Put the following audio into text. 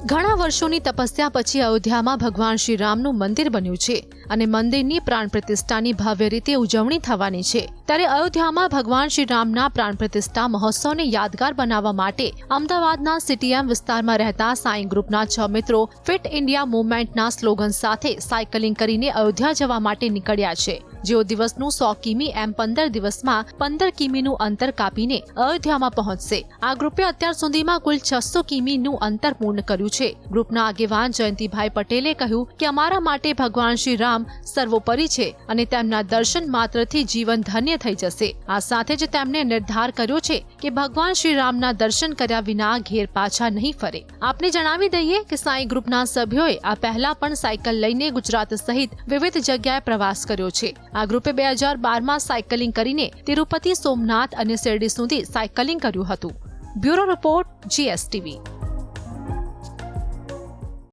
ઘણા વર્ષોની તપસ્યા પછી અયોધ્યામાં ભગવાન શ્રી રામનું મંદિર બન્યું છે અને મંદિરની પ્રાણ પ્રતિષ્ઠાની ભવ્ય રીતે ઉજવણી થવાની છે. ત્યારે અયોધ્યામાં ભગવાન શ્રી રામના પ્રાણ પ્રતિષ્ઠા મહોત્સવને યાદગાર બનાવવા માટે અમદાવાદના સિટીએમ વિસ્તારમાં રહેતા સાઈ ગ્રુપના છ મિત્રો ફિટ ઇન્ડિયા મુવમેન્ટના સ્લોગન સાથે સાયકલિંગ કરીને અયોધ્યા જવા માટે નીકળ્યા છે. જેઓ દિવસનું સો કિમી એમ પંદર દિવસમાં પંદર કિમીનું અંતર કાપીને અયોધ્યામાં પહોંચશે. આ ગ્રુપે અત્યાર સુધીમાં કુલ છસો કિમીનું અંતર પૂર્ણ કર્યું છે. ગ્રુપના આગેવાન જયંતિભાઈ પટેલે કહ્યું કે અમારા માટે ભગવાન શ્રી રામ સર્વોપરી છે અને તેમના દર્શન માત્રથી જીવન ધન્ય થઈ જશે. આ સાથે જ તેમણે નિર્ધાર કર્યો છે કે ભગવાન શ્રી રામના દર્શન કર્યા વિના ઘેર પાછા નહીં ફરે. આપને જણાવી દઈએ કે સાંઈ ગ્રુપના સભ્યોએ આ પહેલા પણ સાયકલ લઈને ગુજરાત સહિત વિવિધ જગ્યાએ પ્રવાસ કર્યો છે. આ ગ્રુપે બે હજાર બારમાં સાયકલિંગ કરીને તિરુપતિ સોમનાથ અને શિરડી સુધી સાયકલિંગ કર્યું હતું. Bureau report, GSTV.